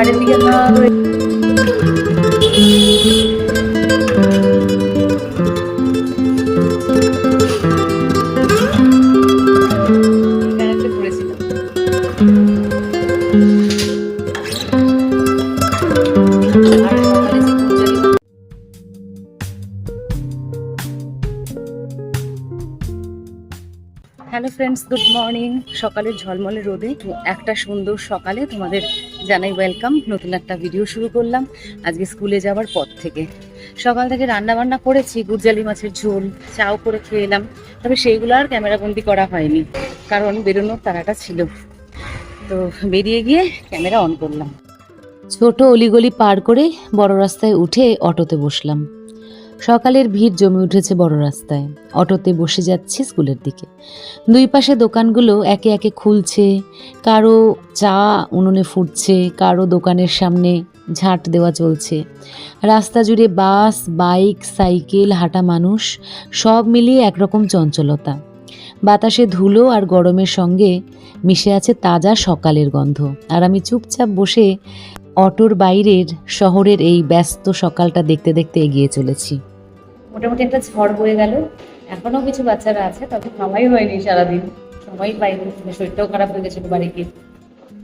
হাড়ের দিকে করে হ্যালো ফ্রেন্ডস গুড মর্নিং সকালের ঝলমলে রোদে একটা সুন্দর সকালে তোমাদের জানাই ওয়েলকাম নতুন একটা ভিডিও শুরু করলাম। আজকে স্কুলে যাওয়ার পর থেকে। সকাল থেকে রান্না বান্না করেছি গুরজালি মাছের ঝোল, চাও করে খেয়ে এলাম। তবে সেইগুলো আর ক্যামেরাবন্দি করা হয়নি, কারণ বেরোনোর তারাটা ছিল। তো বেরিয়ে গিয়ে ক্যামেরা অন করলাম। ছোট অলিগলি পার করে বড় রাস্তায় উঠে অটোতে বসলাম। সকালের ভিড় জমে উঠেছে বড় রাস্তায়। অটোতে বসে যাচ্ছি স্কুলের দিকে। দুই পাশে দোকানগুলো একে একে খুলছে, কারও চা উনুনে ফুটছে, কারও দোকানের সামনে ঝাঁট দেওয়া চলছে। রাস্তা জুড়ে বাস, বাইক, সাইকেল, হাঁটা মানুষ, সব মিলিয়ে একরকম চঞ্চলতা। বাতাসে ধুলো আর গরমের সঙ্গে মিশে আছে তাজা সকালের গন্ধ। আর আমি চুপচাপ বসে অটোর বাইরের শহরের এই ব্যস্ত সকালটা দেখতে দেখতে এগিয়ে চলেছি। মোটামুটি একটা ঝড় বয়ে গেল। এখনও কিছু বাচ্চারা আছে, তবে খাওয়াই হয়নি সারাদিন। সময় পাইনি মানে শরীরটাও খারাপ হয়ে গেছিল বাড়ি গিয়ে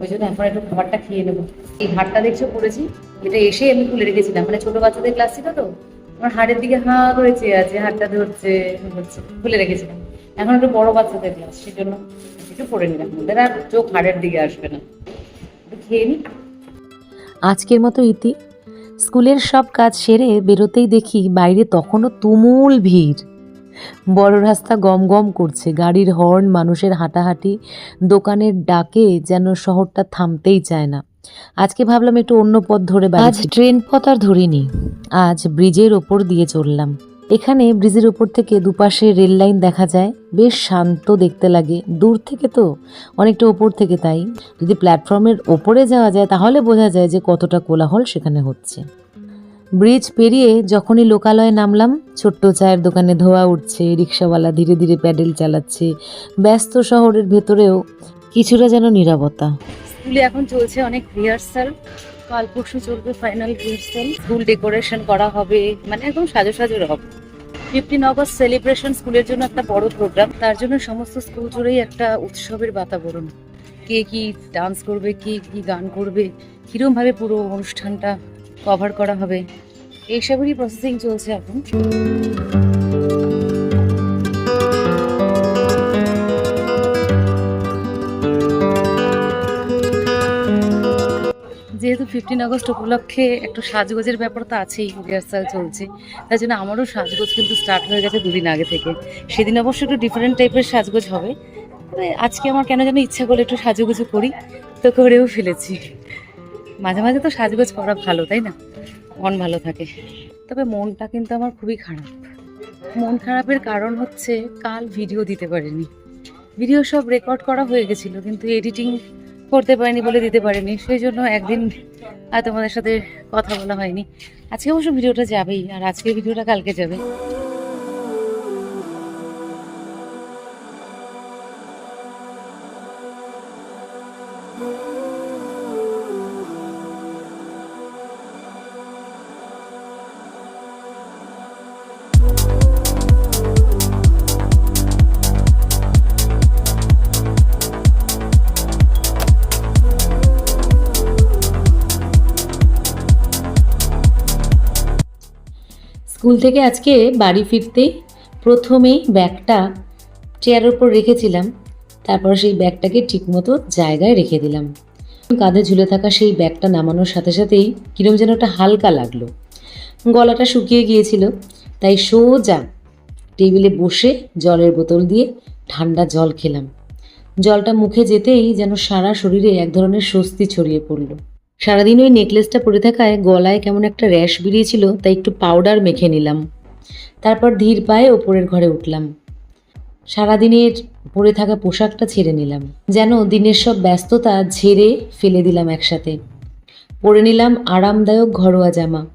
ওই জন্য এখন একটু খাবারটা খেয়ে নেব। এই হাটটা দেখছ পড়েছি? এটা এসে আমি খুলে রেখেছিলাম। মানে ছোট বাচ্চাদের ক্লাস ছিল তো, আমার হাড়ের দিকে হা করে চেয়ে আছে হাটটা ধরছে খুলে রেখেছিলাম। এখন একটু বড় বাচ্চাদের ক্লাস সেই জন্য একটু পড়ে নিলাম। ওদের আর চোখ হাড়ের দিকে আসবে না। একটু খেয়ে নি। আজকের মতো ইতি। স্কুলের সব কাজ সেরে বেরোতেই দেখি বাইরে তখনও তুমুল ভিড়। বড় রাস্তা গম গম করছে গাড়ির হর্ন মানুষের হাঁটাহাঁটি দোকানের ডাকে যেন শহরটা থামতেই চায় না। আজকে ভাবলাম একটু অন্য পথ ধরে আজ ট্রেন পথ আর ধরিনি। আজ ব্রিজের ওপর দিয়ে চললাম। এখানে ব্রিজের ওপর থেকে দুপাশে রেল লাইন দেখা যায়। বেশ শান্ত দেখতে লাগে। দূর থেকে তো, অনেকটা ওপর থেকে তাই। যদি প্ল্যাটফর্মের ওপরে যাওয়া যায়, তাহলে বোঝা যায় যে কতটা কোলাহল সেখানে হচ্ছে। ব্রিজ পেরিয়ে যখনই লোকালয়ে নামলাম, ছোট্ট চায়ের দোকানে ধোয়া উঠছে, রিক্সাওয়ালা ধীরে ধীরে প্যাডেল চালাচ্ছে। ব্যস্ত শহরের ভেতরেও কিছুটা যেন নীরবতা। স্কুলে এখন চলছে অনেক রিহার্সাল। কাল পরশু চলবে ফাইনাল রিহার্সাল স্কুল ডেকোরেশন করা হবে মানে একদম সাজো সাজো হবে ফিফটিন অগস্ট সেলিব্রেশন স্কুলের জন্য একটা বড় প্রোগ্রাম তার জন্য সমস্ত স্কুল জুড়েই একটা উৎসবের বাতাবরণ। কে কি ডান্স করবে, কে কি গান করবে, কিরম ভাবে পুরো অনুষ্ঠানটা কভার করা হবে, এইসবেরই প্রসেসিং চলছে এখন। ফিফটিন আগস্ট উপলক্ষে একটু সাজগোজের ব্যাপার তো আছেই রিহার্সাল চলছে। তাই জন্য আমারও সাজগোজ কিন্তু স্টার্ট হয়ে গেছে দুদিন আগে থেকে। সেদিন অবশ্য একটু ডিফারেন্ট টাইপের সাজগোজ হবে। তবে আজকে আমার কেন যেন ইচ্ছা করে একটু সাজুগুজু করি, তো করেও ফেলেছি। মাঝে মাঝে তো সাজগোজ করা ভালো, তাই না? মন ভালো থাকে। তবে মনটা কিন্তু আমার খুবই খারাপ। মন খারাপের কারণ হচ্ছে কাল ভিডিও দিতে পারিনি। ভিডিও সব রেকর্ড করা হয়ে গেছিল, কিন্তু এডিটিং করতে পারিনি বলে দিতে পারিনি। সেই জন্য একদিন আর তোমাদের সাথে কথা বলা হয়নি। আজকে অবশ্য ভিডিওটা যাবেই, আর আজকে ভিডিওটা কালকে যাবে। স্কুল থেকে আজকে বাড়ি ফিরতে প্রথমেই ব্যাগটা চেয়ারের উপর রেখেছিলাম। তারপর সেই ব্যাগটাকে ঠিকমতো জায়গায় রেখে দিলাম। কাঁধে ঝুলে থাকা সেই ব্যাগটা নামানোর সাথে সাথেই কিরম যেন একটা হালকা লাগল। গলাটা শুকিয়ে গিয়েছিল, তাই সোজা টেবিলে বসে জলের বোতল দিয়ে ঠান্ডা জল খেলাম। জলটা মুখে যেতেই যেন সারা শরীরে এক ধরনের স্বস্তি ছড়িয়ে পড়ল। সারাদিন ওই নেকলেসটা পরে থাকায় গলায় কেমন একটা র্যাশ বেরিয়েছিল, তাই একটু পাউডার মেখে নিলাম। তারপর ধীর পায়ে ওপরের ঘরে উঠলাম। সারাদিনের পরে থাকা পোশাকটা ছেড়ে নিলাম। যেন দিনের সব ব্যস্ততা ঝেড়ে ফেলে দিলাম একসাথে। পরে নিলাম আরামদায়ক ঘরোয়া জামা।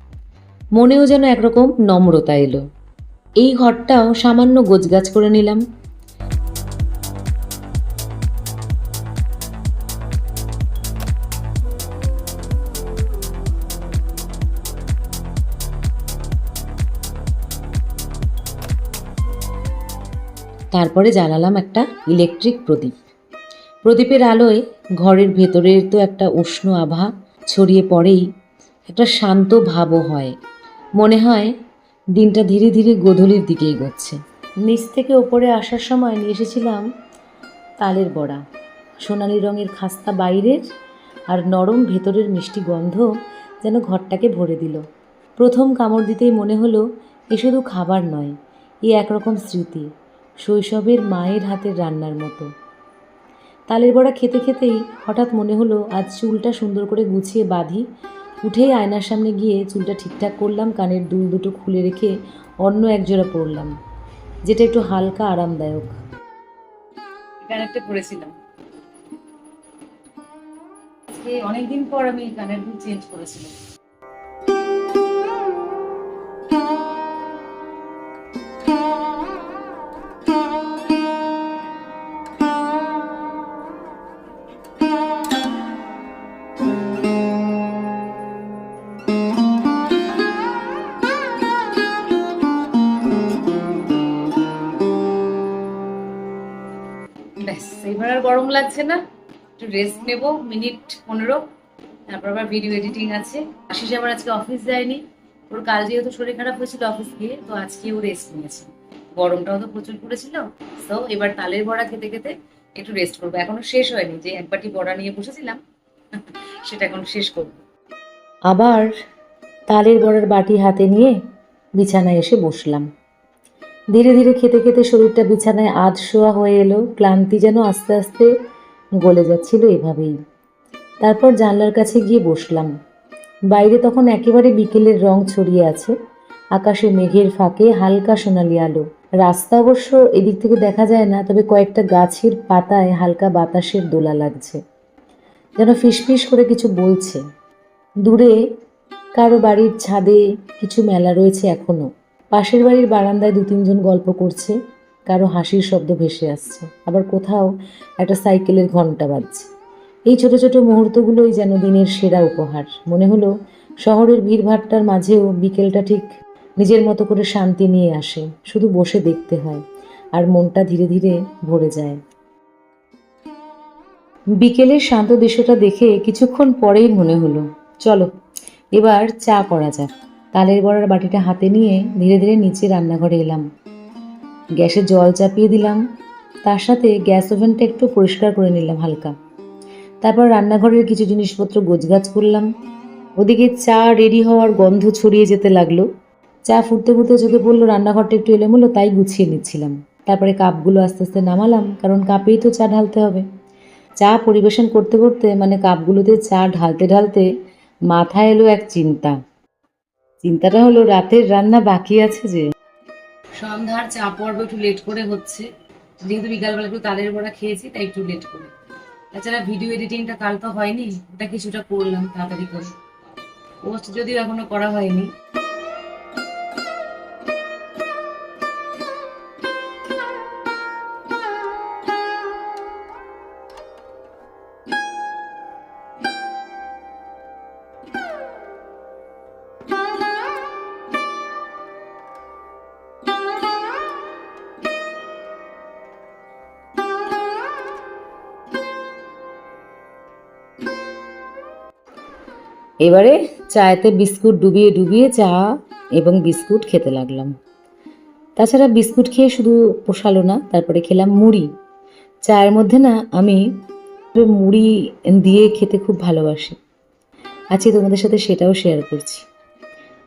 মনেও যেন একরকম নম্রতা এলো। এই ঘরটাও সামান্য গোছগাছ করে নিলাম। তারপরে জ্বালালাম একটা ইলেকট্রিক প্রদীপ। প্রদীপের আলোয় ঘরের ভেতরের তো একটা উষ্ণ আভা ছড়িয়ে পড়েই একটা শান্ত ভাবও হয়। মনে হয় দিনটা ধীরে ধীরে গোধূলির দিকে এগোচ্ছে। নিচ থেকে ওপরে আসার সময় নিয়ে এসেছিলাম তালের বড়া। সোনালি রঙের খাস্তা বাইরের আর নরম ভেতরের মিষ্টি গন্ধ যেন ঘরটাকে ভরে দিল। প্রথম কামড় দিতেই মনে হলো এ শুধু খাবার নয়, এ একরকম স্মৃতি। শৈশবের মায়ের হাতের রান্নার মতো। তালের বড়া খেতে খেতেই হঠাৎ মনে হলো, আজ চুলটা সুন্দর করে গুছিয়ে বাঁধি, উঠেই আয়নার সামনে গিয়ে চুলটা ঠিকঠাক করলাম, কানের দুল দুটো খুলে রেখে অন্য এক জোড়া পরলাম, যেটা একটু হালকা আরামদায়ক। পরেছিলাম। অনেকদিন পর আমি কানের দুল চেঞ্জ করেছিলাম। এবার আর গরম লাগছে না। একটু রেস্ট নেব মিনিট পনেরো। তারপর আবার ভিডিও এডিটিং আছে। আশিস আবার আজকে অফিস যায়নি। ওর কাল যেহেতু শরীর খারাপ হয়েছিল অফিস গিয়ে, তো আজকে ও রেস্ট নিয়েছে। গরমটাও তো প্রচুর পড়েছিল। তো এবার তালের বড়া খেতে খেতে একটু রেস্ট করব। এখনও শেষ হয়নি, যে এক বাটি বড়া নিয়ে বসেছিলাম, সেটা এখন শেষ করব। আবার তালের বড়ার বাটি হাতে নিয়ে বিছানায় এসে বসলাম। ধীরে ধীরে খেতে খেতে শরীরটা বিছানায় আধ শোয়া হয়ে এলো। ক্লান্তি যেন আস্তে আস্তে গলে যাচ্ছিল এভাবেই। তারপর জানলার কাছে গিয়ে বসলাম। বাইরে তখন একেবারে বিকেলের রং ছড়িয়ে আছে। আকাশে মেঘের ফাঁকে হালকা সোনালি আলো। রাস্তা অবশ্য এদিক থেকে দেখা যায় না, তবে কয়েকটা গাছের পাতায় হালকা বাতাসের দোলা লাগছে। যেন ফিসফিস করে কিছু বলছে। দূরে কারও বাড়ির ছাদে কিছু মেলা রয়েছে এখনও। পাশের বাড়ির বারান্দায় দু তিনজন গল্প করছে, কারও হাসির শব্দ ভেসে আসছে, আবার কোথাও একটা সাইকেলের ঘণ্টা বাজছে। এই ছোট ছোট মুহূর্তগুলোই যেন দিনের সেরা উপহার। মনে হলো শহরের ভিড়ভাট্টার মাঝেও বিকেলটা ঠিক নিজের মতো করে শান্তি নিয়ে আসে, শুধু বসে দেখতে হয়, আর মনটা ধীরে ধীরে ভরে যায়। বিকেলের শান্ত দৃশ্যটা দেখে কিছুক্ষণ পরেই মনে হলো, চলো, এবার চা করা যাক। তালের বড়ার বাটিটা হাতে নিয়ে ধীরে ধীরে নিচে রান্নাঘরে এলাম। গ্যাসে জল চাপিয়ে দিলাম। তার সাথে গ্যাস ওভেনটা একটু পরিষ্কার করে নিলাম হালকা। তারপর রান্নাঘরের কিছু জিনিসপত্র গোছগাছ করলাম। ওদিকে চা রেডি হওয়ার গন্ধ ছড়িয়ে যেতে লাগল। চা ফুটতে ফুটতে চোখে পড়ল, রান্নাঘরটা একটু এলোমেলো, তাই গুছিয়ে নিচ্ছিলাম। তারপরে কাপগুলো আস্তে আস্তে নামালাম, কারণ কাপেই তো চা ঢালতে হবে। চা পরিবেশন করতে করতে মানে কাপগুলোতে চা ঢালতে ঢালতে মাথায় এলো এক চিন্তা। চিন্তাটা হলো রাতের রান্না বাকি আছে যে। সন্ধ্যার চা পর্ব একটু লেট করে হচ্ছে। যেহেতু বিকালবেলা একটু তালের বড়া খেয়েছি, তাই একটু লেট করে। তাছাড়া ভিডিও এডিটিংটা কাল তো হয়নি, ওটা কিছুটা করলাম তাড়াতাড়ি করে। পোস্ট যদিও এখনও করা হয়নি। এবারে চায়েতে বিস্কুট ডুবিয়ে ডুবিয়ে চা এবং বিস্কুট খেতে লাগলাম। তাছাড়া বিস্কুট খেয়ে শুধু পোষালো না, তারপরে খেলাম মুড়ি। চায়ের মধ্যে না আমি মুড়ি দিয়ে খেতে খুব ভালোবাসি। আজকে তোমাদের সাথে সেটাও শেয়ার করছি।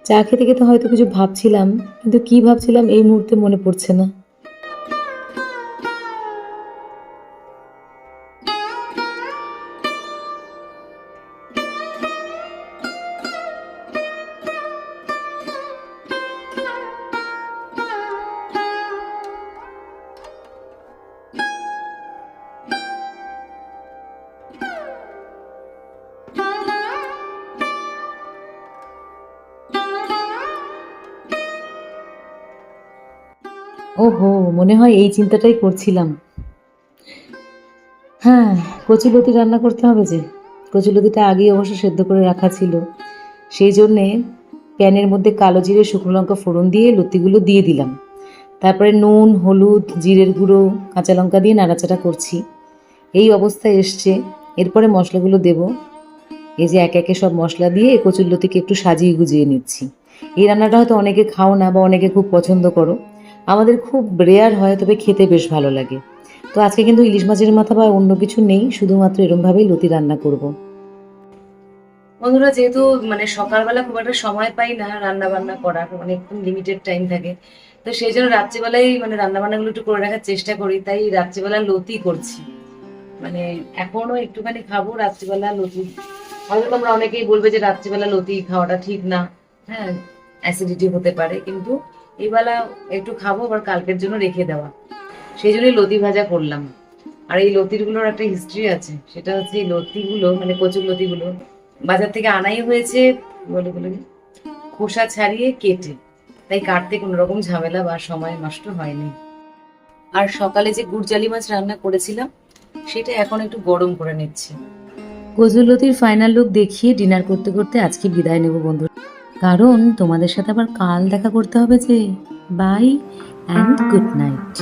চা খেতে খেতে হয়তো কিছু ভাবছিলাম, কিন্তু কি ভাবছিলাম এই মুহূর্তে মনে পড়ছে না। ওহো, মনে হয় এই চিন্তাটাই করছিলাম। হ্যাঁ কচুলতি রান্না করতে হবে যে। কচুলতিটা আগেই অবশ্য সেদ্ধ করে রাখা ছিল। সেই জন্যে প্যানের মধ্যে কালো জিরে, শুকনো লঙ্কা ফোড়ন দিয়ে লতিগুলো দিয়ে দিলাম। তারপরে নুন, হলুদ, জিরের গুঁড়ো, কাঁচা লঙ্কা দিয়ে নাড়াচাড়া করছি। এই অবস্থায় এসছে। এরপরে মশলাগুলো দেব। এই যে একে একে সব মশলা দিয়ে কচুরলতিকে একটু সাজিয়ে গুজিয়ে নিচ্ছি। এই রান্নাটা হয়তো অনেকে খাও না বা অনেকে খুব পছন্দ করো। আমাদের খুব রেয়ার হয়, তবে খেতে বেশ ভালো লাগে। তো আজকে কিন্তু ইলিশ মাছের মাথা বা অন্য কিছু নেই, শুধুমাত্র এরমভাবেই লতি রান্না করব। বন্ধুরা, যেহেতু মানে সকালবেলা খুব একটা সময় পাই না রান্না বান্না করার মানে একটু লিমিটেড টাইম থাকে, তো সেই জন্য রাত্রিবেলায় মানে রান্না বান্নাগুলো একটু করে রাখার চেষ্টা করি, তাই রাত্রিবেলা লতি করছি। মানে এখনও একটুখানি খাব, রাত্রিবেলা লতি। হয়তো তোমরা অনেকেই বলবে যে রাত্রিবেলা লতি খাওয়াটা ঠিক না। হ্যাঁ অ্যাসিডিটি হতে পারে, কিন্তু এই বেলা একটু খাব, আবার কালকের জন্য রেখে দেওয়া। সেই জন্যই লতি ভাজা করলাম। আর এই লতিগুলোর একটা হিস্ট্রি আছে। সেটা হচ্ছে এই লতিগুলো মানে কচুর লতিগুলো, বাজার থেকে আনাই হয়েছে, বলে বলে খোসা ছাড়িয়ে কেটে। তাই কাটতে কোনো রকম ঝামেলা বা সময় নষ্ট হয়নি। আর সকালে যে গুড়জালি মাছ রান্না করেছিলাম, সেটা এখন একটু গরম করে নিচ্ছি। কজুলতির ফাইনাল লুক দেখিয়ে ডিনার করতে করতে আজকে বিদায় নেব বন্ধু কারণ তোমাদের সাথে আবার কাল দেখা করতে হবে যে বাই অ্যান্ড গুড নাইট